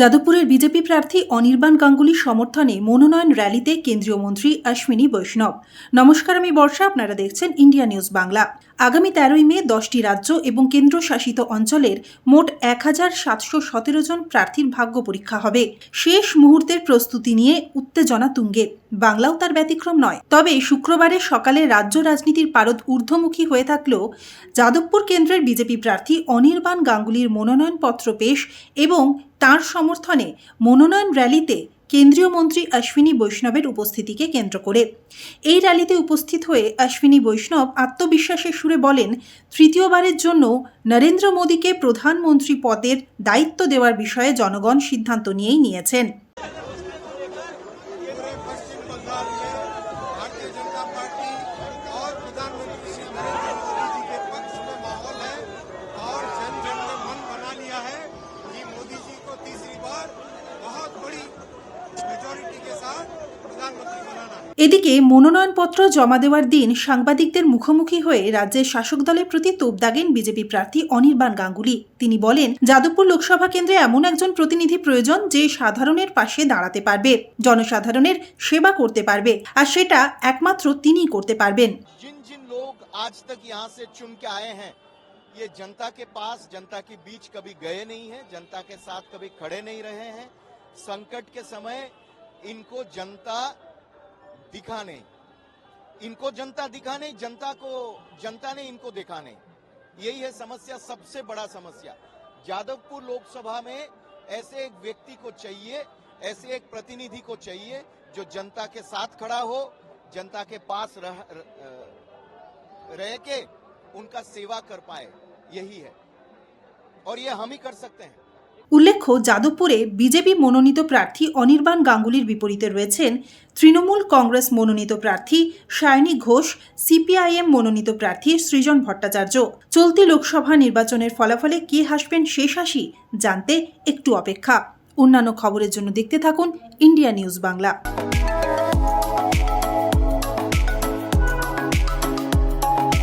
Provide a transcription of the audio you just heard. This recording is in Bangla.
যাদবপুরের বিজেপি প্রার্থী অনির্বাণ গাঙ্গুলির সমর্থনে মনোনয়ন র্যালিতে কেন্দ্রীয় মন্ত্রী অশ্বিনী বৈষ্ণব। নমস্কার, আমি বর্ষা, আপনারা দেখছেন ইন্ডিয়া নিউজ বাংলা। আগামী তেরোই মে, দশটি রাজ্য এবং কেন্দ্রশাসিত অঞ্চলের মোট এক হাজার সাতশো সতেরো জন প্রার্থীর ভাগ্য পরীক্ষা হবে। শেষ মুহূর্তের প্রস্তুতি নিয়ে উত্তেজনা তুঙ্গে। বাংলাও তার ব্যতিক্রম নয়। তবে শুক্রবারে সকালে রাজ্য রাজনীতির পারদ ঊর্ধ্বমুখী হয়ে থাকলেও যাদবপুর কেন্দ্রের বিজেপি প্রার্থী অনির্বাণ গাঙ্গুলির মনোনয়নপত্র পেশ এবং তার সমর্থনে মনোনয়ন র্যালিতে কেন্দ্রীয় মন্ত্রী অশ্বিনী বৈষ্ণবের উপস্থিতিকে কেন্দ্র করে। এই র্যালিতে উপস্থিত হয়ে অশ্বিনী বৈষ্ণব আত্মবিশ্বাসের সুরে বলেন, তৃতীয়বারের জন্য নরেন্দ্র মোদীকে প্রধানমন্ত্রী পদের দায়িত্ব দেওয়ার বিষয়ে জনগণ সিদ্ধান্ত নিয়েই নিয়েছেন। এদিকে মনোনয়নপত্র জমা দেওয়ার দিন সাংবাদিকদের মুখোমুখি হয়ে রাজ্যের শাসক দলের প্রতি তোপ দাগেন বিজেপি প্রার্থী অনির্বাণ গাঙ্গুলি তিনি বলেন যাদবপুর লোকসভা কেন্দ্রে এমন একজন প্রতিনিধি প্রয়োজন যে সাধারণের পাশে দাঁড়াতে পারবে জনসাধারণের সেবা করতে পারবে আর সেটা একমাত্র তিনিই করতে পারবেন जिन जिन लोग आज तक यहाँ से चुन के आए हैं ये जनता के पास जनता के बीच कभी गए नहीं हैं जनता के साथ कभी खड़े नहीं रहे हैं संकट के समय इनको जनता दिखा नहीं। इनको जनता दिखा नहीं जनता को जनता ने इनको देखा नहीं। यही है समस्या सबसे बड़ा समस्या। जादवपुर लोकसभा में ऐसे एक व्यक्ति को चाहिए ऐसे एक प्रतिनिधि को चाहिए जो जनता के साथ खड़ा हो जनता के पास रह र- अ, रह के उनका सेवा कर पाए। यही है। और ये हम ही कर सकते हैं। উল্লেখ্য, যাদবপুরে বিজেপি মনোনীত প্রার্থী অনির্বাণ গাঙ্গুলির বিপরীতে রয়েছেন তৃণমূল কংগ্রেস মনোনীত প্রার্থী সায়নী ঘোষ, সিপিআইএম মনোনীত প্রার্থী সৃজন ভট্টাচার্য। চলতি লোকসভা নির্বাচনের ফলাফলে কে হাসবেন শেষ হাসি জানতে একটু অপেক্ষা। অন্যান্য খবরের জন্য দেখতে থাকুন ইন্ডিয়া নিউজ বাংলা।